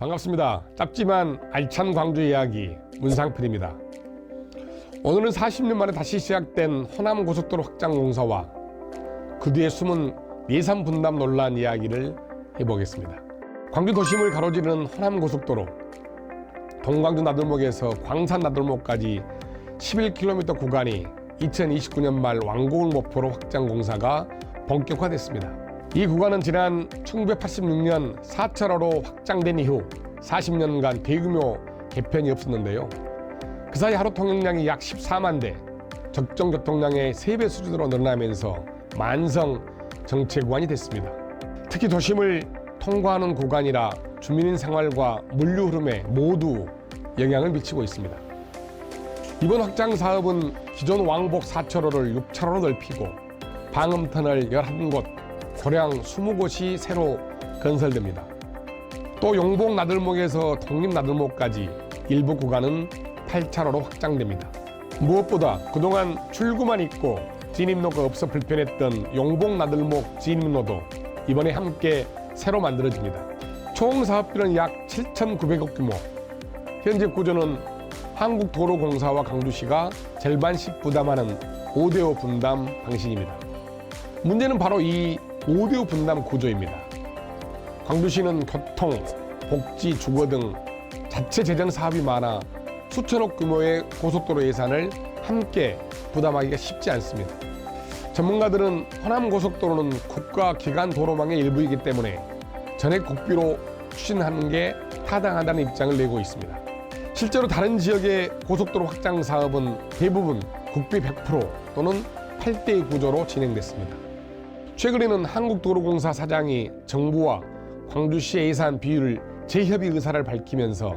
반갑습니다. 짧지만 알찬 광주 이야기 문상필입니다. 오늘은 40년 만에 다시 시작된 호남 고속도로 확장 공사와 그 뒤에 숨은 예산 분담 논란 이야기를 해보겠습니다. 광주 도심을 가로지르는 호남 고속도로 동광주 나들목에서 광산 나들목까지 11km 구간이 2029년 말 완공을 목표로 확장 공사가 본격화됐습니다. 이 구간은 지난 1986년 4차로로 확장된 이후 40년간 대규모 개편이 없었는데요. 그 사이 하루 통행량이 약 14만 대, 적정 교통량의 3배 수준으로 늘어나면서 만성 정체 구간이 됐습니다. 특히 도심을 통과하는 구간이라 주민 생활과 물류 흐름에 모두 영향을 미치고 있습니다. 이번 확장 사업은 기존 왕복 4차로를 6차로로 넓히고 방음터널 11곳, 고량 20곳이 새로 건설됩니다. 또 용복 나들목에서 독립 나들목까지 일부 구간은 8차로로 확장됩니다. 무엇보다 그동안 출구만 있고 진입로가 없어 불편했던 용복 나들목 진입로도 이번에 함께 새로 만들어집니다. 총 사업비는 약 7,900억 규모. 현재 구조는 한국도로공사와 강주시가 절반씩 부담하는 5대5 분담 방식입니다. 문제는 바로 이 5대5 분담 구조입니다. 광주시는 교통, 복지, 주거 등 자체 재정 사업이 많아 수천억 규모의 고속도로 예산을 함께 부담하기가 쉽지 않습니다. 전문가들은 호남 고속도로는 국가 기관 도로망의 일부이기 때문에 전액 국비로 추진하는 게 타당하다는 입장을 내고 있습니다. 실제로 다른 지역의 고속도로 확장 사업은 대부분 국비 100% 또는 8대 구조로 진행됐습니다. 최근에는 한국도로공사 사장이 정부와 광주시의 예산 비율 재협의 의사를 밝히면서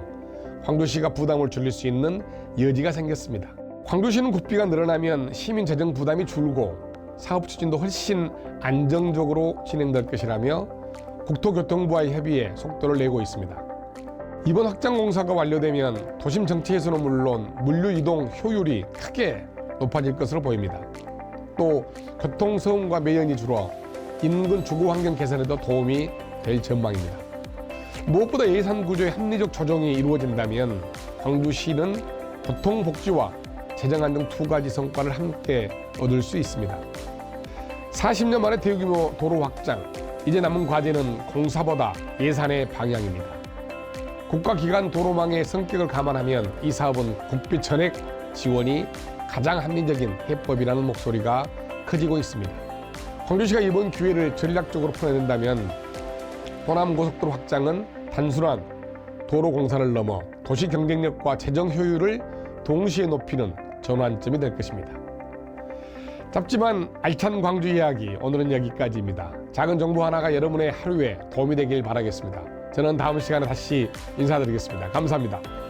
광주시가 부담을 줄일 수 있는 여지가 생겼습니다. 광주시는 국비가 늘어나면 시민 재정 부담이 줄고 사업 추진도 훨씬 안정적으로 진행될 것이라며 국토교통부와의 협의에 속도를 내고 있습니다. 이번 확장 공사가 완료되면 도심 정체에서는 물론 물류 이동 효율이 크게 높아질 것으로 보입니다. 또 교통소음과 매연이 줄어 인근 주거 환경 개선에도 도움이 될 전망입니다. 무엇보다 예산 구조의 합리적 조정이 이루어진다면 광주시는 교통 복지와 재정 안정 두 가지 성과를 함께 얻을 수 있습니다. 40년 만에 대규모 도로 확장, 이제 남은 과제는 공사보다 예산의 방향입니다. 국가기관 도로망의 성격을 감안하면 이 사업은 국비 전액 지원이 가장 합리적인 해법이라는 목소리가 커지고 있습니다. 광주시가 이번 기회를 전략적으로 풀어낸다면 호남 고속도로 확장은 단순한 도로 공사를 넘어 도시 경쟁력과 재정 효율을 동시에 높이는 전환점이 될 것입니다. 짧지만 알찬 광주 이야기 오늘은 여기까지입니다. 작은 정보 하나가 여러분의 하루에 도움이 되길 바라겠습니다. 저는 다음 시간에 다시 인사드리겠습니다. 감사합니다.